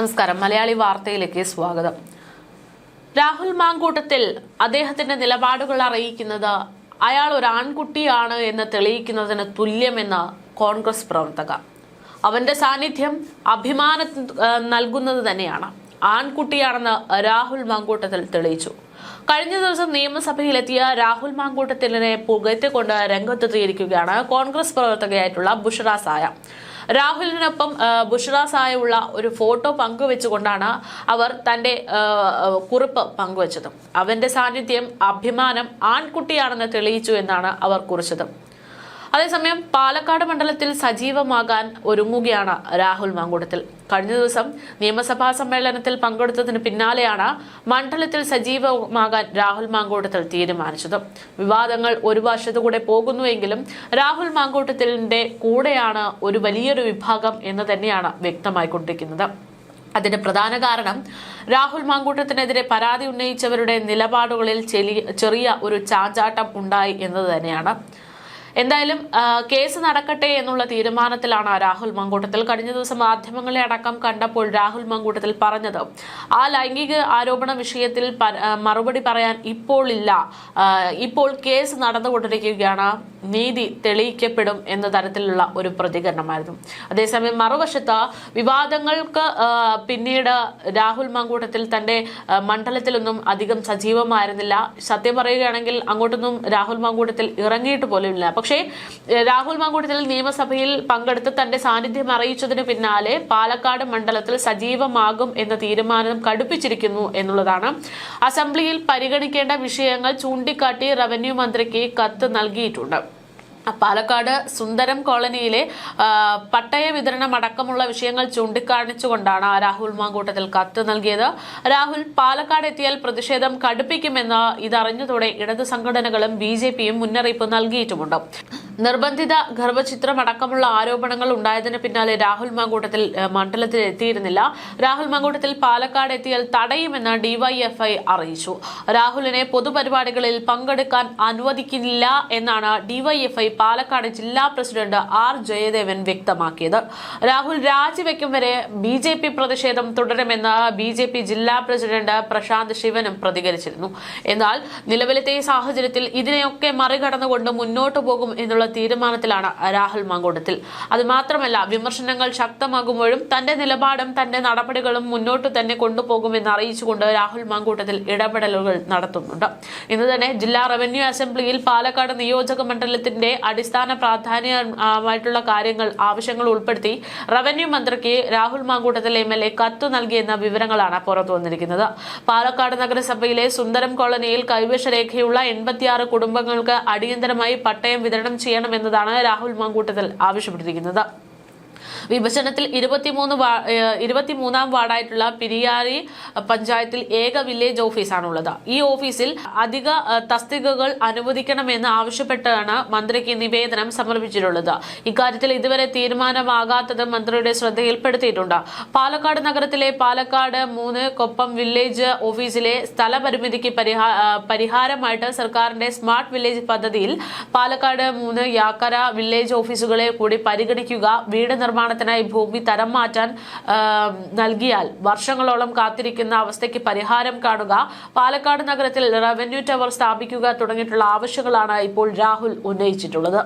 നമസ്കാരം. മലയാളി വാർത്തയിലേക്ക് സ്വാഗതം. രാഹുൽ മാങ്കൂട്ടത്തിൽ അദ്ദേഹത്തിന്റെ നിലപാടുകൾ അറിയിക്കുന്നത് അയാൾ ഒരു ആൺകുട്ടിയാണ് എന്ന് തെളിയിക്കുന്നതിന് തുല്യമെന്ന് കോൺഗ്രസ് പ്രവർത്തക. അവന്റെ സാന്നിധ്യം അഭിമാന നൽകുന്നത് തന്നെയാണ്. ആൺകുട്ടിയാണെന്ന് രാഹുൽ മാങ്കൂട്ടത്തിൽ തെളിയിച്ചു. കഴിഞ്ഞ ദിവസം നിയമസഭയിലെത്തിയ രാഹുൽ മാങ്കൂട്ടത്തിലിനെ പുകഴ്ത്തിക്കൊണ്ട് രംഗത്തെത്തിയിരിക്കുകയാണ് കോൺഗ്രസ് പ്രവർത്തകയായിട്ടുള്ള ബുഷറ സായ. രാഹുലിനൊപ്പം ബുഷറ സായുള്ള ഒരു ഫോട്ടോ പങ്കുവെച്ചുകൊണ്ടാണ് അവർ തന്റെ കുറിപ്പ് പങ്കുവച്ചത്. അവന്റെ സാന്നിധ്യം അഭിമാനം ആൺകുട്ടിയാണെന്ന് തെളിയിച്ചു എന്നാണ് അവർ കുറിച്ചത്. അതേസമയം പാലക്കാട് മണ്ഡലത്തിൽ സജീവമാകാൻ ഒരുങ്ങുകയാണ് രാഹുൽ മാങ്കൂട്ടത്തിൽ. കഴിഞ്ഞ ദിവസം നിയമസഭാ സമ്മേളനത്തിൽ പങ്കെടുത്തതിന് പിന്നാലെയാണ് മണ്ഡലത്തിൽ സജീവമാകാൻ രാഹുൽ മാങ്കൂട്ടത്തിൽ തീരുമാനിച്ചത്. വിവാദങ്ങൾ ഒരു വശത്തുകൂടെ പോകുന്നുവെങ്കിലും രാഹുൽ മാങ്കൂട്ടത്തിലിന്റെ കൂടെയാണ് ഒരു വലിയൊരു വിഭാഗം എന്ന് തന്നെയാണ് വ്യക്തമായിക്കൊണ്ടിരിക്കുന്നത്. അതിന് പ്രധാന കാരണം രാഹുൽ മാങ്കൂട്ടത്തിനെതിരെ പരാതി ഉന്നയിച്ചവരുടെ നിലപാടുകളിൽ ചെറിയ ഒരു ചാഞ്ചാട്ടം ഉണ്ടായി എന്നത് തന്നെയാണ്. എന്തായാലും കേസ് നടക്കട്ടെ എന്നുള്ള തീരുമാനത്തിലാണ് രാഹുൽ മങ്കൂട്ടത്തിൽ. കഴിഞ്ഞ ദിവസം മാധ്യമങ്ങളെ അടക്കം കണ്ടപ്പോൾ രാഹുൽ മങ്കൂട്ടത്തിൽ പറഞ്ഞത് ആ ലൈംഗിക ആരോപണ വിഷയത്തിൽ മറുപടി പറയാൻ ഇപ്പോൾ ഇല്ല. ഇപ്പോൾ കേസ് നടന്നുകൊണ്ടിരിക്കുകയാണ്. നീതി തെളിയിക്കപ്പെടും എന്ന തരത്തിലുള്ള ഒരു പ്രതികരണമായിരുന്നു. അതേസമയം മറുവശത്ത് വിവാദങ്ങൾക്ക് പിന്നീട് രാഹുൽ മങ്കൂട്ടത്തിൽ തന്റെ മണ്ഡലത്തിലൊന്നും അധികം സജീവമായിരുന്നില്ല. സത്യം പറയുകയാണെങ്കിൽ അങ്ങോട്ടൊന്നും രാഹുൽ മങ്കൂട്ടത്തിൽ ഇറങ്ങിയിട്ട് പോലുമില്ല പക്ഷേ രാഹുൽ മങ്കൂട്ടത്തിൽ നിയമസഭയിൽ പങ്കെടുത്ത് തന്റെ സാന്നിധ്യം അറിയിച്ചതിന് പിന്നാലെ പാലക്കാട് മണ്ഡലത്തിൽ സജീവമാകും എന്ന തീരുമാനം കടുപ്പിച്ചിരിക്കുന്നു എന്നുള്ളതാണ്. അസംബ്ലിയിൽ പരിഗണിക്കേണ്ട വിഷയങ്ങൾ ചൂണ്ടിക്കാട്ടി റവന്യൂ മന്ത്രിക്ക് കത്ത് നൽകിയിട്ടുണ്ട്. പാലക്കാട് സുന്ദരം കോളനിയിലെ പട്ടയ വിതരണം അടക്കമുള്ള വിഷയങ്ങൾ ചൂണ്ടിക്കാണിച്ചുകൊണ്ടാണ് രാഹുൽ മാങ്കൂട്ടത്തിൽ കത്ത് നൽകിയത്. രാഹുൽ പാലക്കാട് എത്തിയാൽ പ്രതിഷേധം കടുപ്പിക്കുമെന്ന് ഇതറിഞ്ഞതോടെ ഇടത് സംഘടനകളും ബി മുന്നറിയിപ്പ് നൽകിയിട്ടുമുണ്ട്. നിർബന്ധിത ഗർഭചിത്രം അടക്കമുള്ള ആരോപണങ്ങൾ ഉണ്ടായതിന് പിന്നാലെ രാഹുൽ മാങ്കൂട്ടത്തിൽ മണ്ഡലത്തിൽ എത്തിയിരുന്നില്ല. രാഹുൽ മാങ്കൂട്ടത്തിൽ പാലക്കാട് എത്തിയാൽ തടയുമെന്ന് ഡിവൈഎഫ്ഐ അറിയിച്ചു. രാഹുലിനെ പൊതുപരിപാടികളിൽ പങ്കെടുക്കാൻ അനുവദിക്കില്ല എന്നാണ് ഡിവൈഎഫ്ഐ പാലക്കാട് ജില്ലാ പ്രസിഡന്റ് ആർ ജയദേവൻ വ്യക്തമാക്കിയത്. രാഹുൽ രാജിവെക്കും വരെ ബി ജെ പി പ്രതിഷേധം തുടരുമെന്ന് ബി ജെ പി ജില്ലാ പ്രസിഡന്റ് പ്രശാന്ത് ശിവനും പ്രതികരിച്ചിരുന്നു. എന്നാൽ നിലവിലത്തെ സാഹചര്യത്തിൽ ഇതിനെയൊക്കെ മറികടന്നുകൊണ്ട് മുന്നോട്ടു പോകും എന്നുള്ള തീരുമാനത്തിലാണ് രാഹുൽ മാങ്കൂട്ടത്തിൽ. അതുമാത്രമല്ല വിമർശനങ്ങൾ ശക്തമാകുമ്പോഴും തന്റെ നിലപാടും തന്റെ നടപടികളും മുന്നോട്ട് തന്നെ കൊണ്ടുപോകുമെന്ന് അറിയിച്ചുകൊണ്ട് രാഹുൽ മങ്കൂട്ടത്തിൽ ഇടപെടലുകൾ നടത്തുന്നുണ്ട്. ഇന്ന് തന്നെ ജില്ലാ റവന്യൂ അസംബ്ലിയിൽ പാലക്കാട് നിയോജക മണ്ഡലത്തിന്റെ അടിസ്ഥാന പ്രാധാന്യമായിട്ടുള്ള കാര്യങ്ങൾ ആവശ്യങ്ങൾ ഉൾപ്പെടുത്തി റവന്യൂ മന്ത്രിക്ക് Rahul Mamkootathil M L A കത്ത് നൽകിയെന്ന വിവരങ്ങളാണ് പുറത്തു വന്നിരിക്കുന്നത്. പാലക്കാട് നഗരസഭയിലെ സുന്ദരം കോളനിയിൽ കൈവശരേഖയുള്ള എൺപത്തിയാറ് കുടുംബങ്ങൾക്ക് അടിയന്തരമായി പട്ടയം വിതരണം ചെയ്യണമെന്നതാണ് രാഹുൽ മാങ്കൂട്ടത്തിൽ ആവശ്യപ്പെട്ടിരിക്കുന്നത് വിഭജനത്തിൽ ഇരുപത്തിമൂന്ന് ഇരുപത്തിമൂന്നാം വാർഡായിട്ടുള്ള പിരിയാരി പഞ്ചായത്തിൽ ഏക വില്ലേജ് ഓഫീസാണുള്ളത്. ഈ ഓഫീസിൽ അധിക തസ്തികകൾ അനുവദിക്കണമെന്ന് ആവശ്യപ്പെട്ടാണ് മന്ത്രിക്ക് നിവേദനം സമർപ്പിച്ചിട്ടുള്ളത്. ഇക്കാര്യത്തിൽ ഇതുവരെ തീരുമാനമാകാത്തത് മന്ത്രിയുടെ ശ്രദ്ധയിൽപ്പെടുത്തിയിട്ടുണ്ട്. പാലക്കാട് നഗരത്തിലെ പാലക്കാട് മൂന്ന് കൊപ്പം വില്ലേജ് ഓഫീസിലെ സ്ഥലപരിമിതിക്ക് പരിഹാ പരിഹാരമായിട്ട് സർക്കാരിന്റെ സ്മാർട്ട് വില്ലേജ് പദ്ധതിയിൽ പാലക്കാട് മൂന്ന് യാക്കര വില്ലേജ് ഓഫീസുകളെ കൂടി പരിഗണിക്കുക വീട് നിർമ്മാണത്തിനായി ഭൂമി തരം മാറ്റാൻ നൽകിയാൽ വർഷങ്ങളോളം കാത്തിരിക്കുന്ന അവസ്ഥയ്ക്ക് പരിഹാരം കാണുക. പാലക്കാട് നഗരത്തിൽ റവന്യൂ ടവർ സ്ഥാപിക്കുക തുടങ്ങിയിട്ടുള്ള ആവശ്യങ്ങളാണ് ഇപ്പോൾ രാഹുൽ ഉന്നയിച്ചിട്ടുള്ളത്.